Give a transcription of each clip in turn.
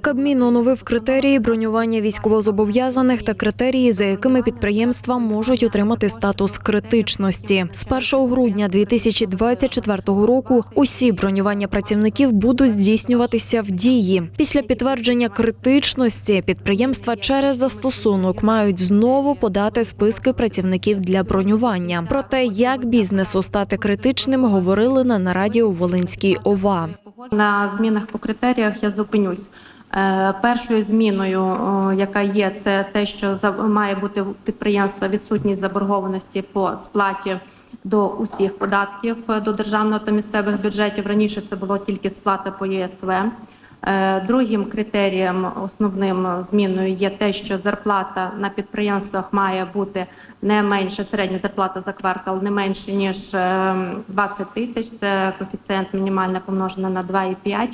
Кабмін оновив критерії бронювання військовозобов'язаних та критерії, за якими підприємства можуть отримати статус критичності. З 1 грудня 2024 року усі бронювання працівників будуть здійснюватися в дії. Після підтвердження критичності підприємства через застосунок мають знову подати списки працівників для бронювання. Про те, як бізнесу стати критичним, говорили на нараді у Волинській ОВА. На змінах по критеріях я зупинюсь. Е, Першою зміною, яка є, це те, що має бути у підприємства відсутність заборгованості по сплаті до усіх податків е, до державного та місцевих бюджетів. Раніше це було тільки сплата по ЄСВ. Е, Другим критерієм, основним зміною є те, що зарплата на підприємствах має бути не менше середня зарплата за квартал, не менше ніж е, 20 тисяч. Це коефіцієнт мінімальне помножене на 2,5.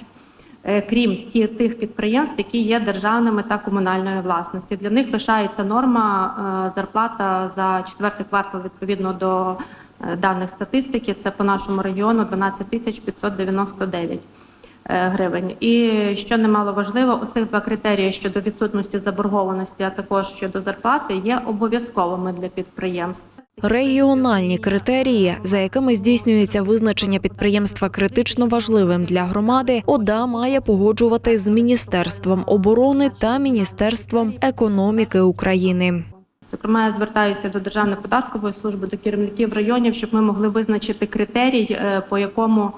Е, Крім тих підприємств, які є державними та комунальної власності, для них лишається норма е, зарплата за четвертий квартал відповідно до е, даних статистики. Це по нашому регіону 12 тисяч 599 е, гривень. І що немало важливо, оцих два критерії щодо відсутності заборгованості, а також щодо зарплати, є обов'язковими для підприємств. Регіональні критерії, за якими здійснюється визначення підприємства критично важливим для громади, ОДА має погоджувати з Міністерством оборони та Міністерством економіки України. Зокрема, я звертаюся до Державної податкової служби, до керівників районів, щоб ми могли визначити критерій, е, по якому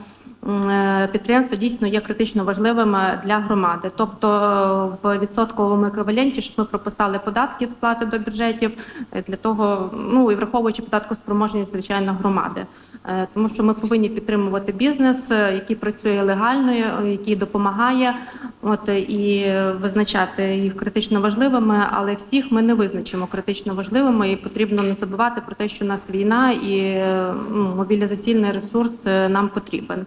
е, підприємство дійсно є критично важливим е, для громади. Тобто е, в відсотковому еквіваленті, щоб ми прописали податки сплати до бюджетів для того, ну і враховуючи податкоспроможність, звичайно, громади. Тому що ми повинні підтримувати бізнес, який працює легально, який допомагає, от і визначати їх критично важливими, але всіх ми не визначимо критично важливими, і потрібно не забувати про те, що у нас війна і ну, мобілізаційний ресурс нам потрібен.